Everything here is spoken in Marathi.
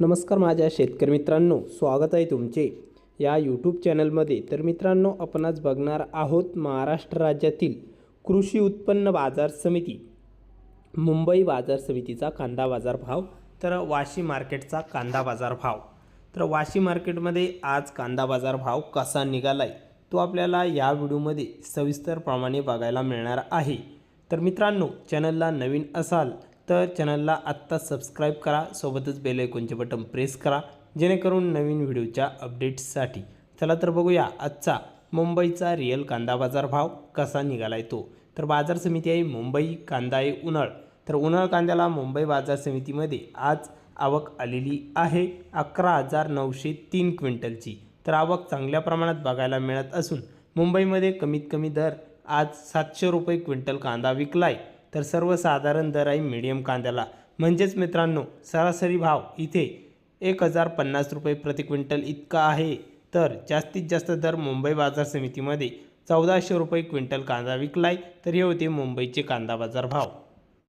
नमस्कार माझ्या शेतकरी मित्रांनो स्वागत आहे तुमचे. या यूट्यूब चॅनलमध्ये तर मित्रांनो आपण आज बघणार आहोत महाराष्ट्र राज्यातील कृषी उत्पन्न बाजार समिती मुंबई बाजार समितीचा कांदा बाजार भाव तर वाशी मार्केटचा कांदा बाजार भाव. तर वाशी मार्केटमध्ये आज कांदा बाजार भाव कसा निघालाय तो आपल्याला या व्हिडिओमध्ये सविस्तरप्रमाणे बघायला मिळणार आहे. तर मित्रांनो चॅनलला नवीन असाल तर चॅनलला आत्ता सबस्क्राईब करा सोबतच बेल आयकॉनचे बटन प्रेस करा जेणेकरून नवीन व्हिडिओच्या अपडेट्ससाठी चला तर बघूया आजचा मुंबईचा रिअल कांदा बाजार भाव कसा निघालाय तो. तर बाजार समिती आहे मुंबई कांदा आहे उन्हाळ. तर उन्हाळ कांद्याला मुंबई बाजार समितीमध्ये आज आवक आलेली आहे अकरा हजार नऊशे तीन क्विंटलची. तर आवक चांगल्या प्रमाणात बघायला मिळत असून मुंबईमध्ये कमीत कमी दर आज सातशे रुपये क्विंटल कांदा विकलाय. तर सर्वसाधारण दर आहे मीडियम कांद्याला. म्हणजेच मित्रांनो सरासरी भाव इथे एक हजार पन्नास रुपये प्रति क्विंटल इतका आहे. तर जास्तीत जास्त दर मुंबई बाजार समितीमध्ये चौदाशे रुपये क्विंटल कांदा विकलाय. तर हे होते मुंबईचे कांदा बाजार भाव.